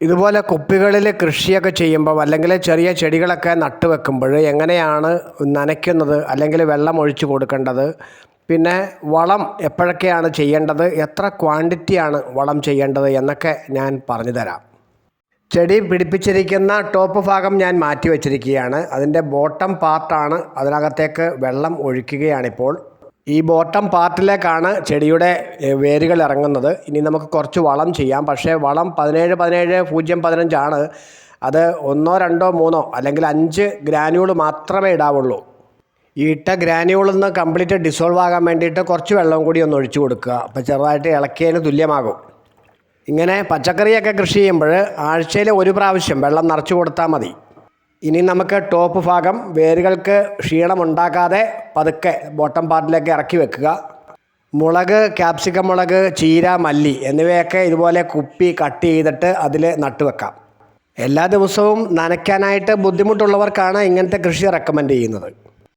ഇതുപോലെ കുപ്പികളിൽ കൃഷിയൊക്കെ ചെയ്യുമ്പോൾ അല്ലെങ്കിൽ ചെറിയ ചെടികളൊക്കെ നട്ടുവെക്കുമ്പോൾ എങ്ങനെയാണ് നനയ്ക്കുന്നത് അല്ലെങ്കിൽ വെള്ളം ഒഴിച്ചു കൊടുക്കേണ്ടത്? പിന്നെ വളം എപ്പോഴൊക്കെയാണ് ചെയ്യേണ്ടത്? എത്ര ക്വാണ്ടിറ്റിയാണ് വളം ചെയ്യേണ്ടത്? എന്നൊക്കെ ഞാൻ പറഞ്ഞു തരാം ചെടി പിടിപ്പിച്ചിരിക്കുന്ന ടോപ്പ് ഭാഗം ഞാൻ മാറ്റി വച്ചിരിക്കുകയാണ് അതിന്റെ ബോട്ടം പാർട്ടാണ്. അതിനകത്തേക്ക് വെള്ളം ഒഴിക്കുകയാണിപ്പോൾ. ഈ ബോട്ടം പാർട്ടിലേക്കാണ് ചെടിയുടെ വേരുകൾ ഇറങ്ങുന്നത്. ഇനി നമുക്ക് കുറച്ച് വളം ചെയ്യാം. പക്ഷേ വളം പതിനേഴ് പതിനേഴ് പൂജ്യം പതിനഞ്ചാണ് അത് ഒന്നോ രണ്ടോ മൂന്നോ അല്ലെങ്കിൽ അഞ്ച് ഗ്രാനുകൾ മാത്രമേ ഇടാവുള്ളൂ. ഈ ഇട്ട ഗ്രാനുകളിൽ നിന്ന് കംപ്ലീറ്റ് ഡിസോൾവ് ആകാൻ വേണ്ടിയിട്ട് കുറച്ച് വെള്ളം കൂടി ഒന്ന് ഒഴിച്ചു കൊടുക്കുക. അപ്പോൾ ചെറുതായിട്ട് ഇളക്കിയതിന് തുല്യമാകും. ഇങ്ങനെ പച്ചക്കറിയൊക്കെ കൃഷി ചെയ്യുമ്പോൾ ആഴ്ചയിൽ ഒരു പ്രാവശ്യം വെള്ളം നിറച്ചു കൊടുത്താൽ മതി. ഇനി നമുക്ക് ടോപ്പ് ഭാഗം വേരുകൾക്ക് ക്ഷീണമുണ്ടാക്കാതെ പതുക്കെ ബോട്ടം പാർട്ടിലേക്ക് ഇറക്കി വെക്കുക. മുളക് ക്യാപ്സിക്കം മുളക് ചീര മല്ലി എന്നിവയൊക്കെ ഇതുപോലെ കുപ്പി കട്ട് ചെയ്തിട്ട് അതിൽ നട്ടുവെക്കാം എല്ലാ ദിവസവും നനയ്ക്കാനായിട്ട് ബുദ്ധിമുട്ടുള്ളവർക്കാണ് ഇങ്ങനത്തെ കൃഷി റെക്കമെൻഡ് ചെയ്യുന്നത്.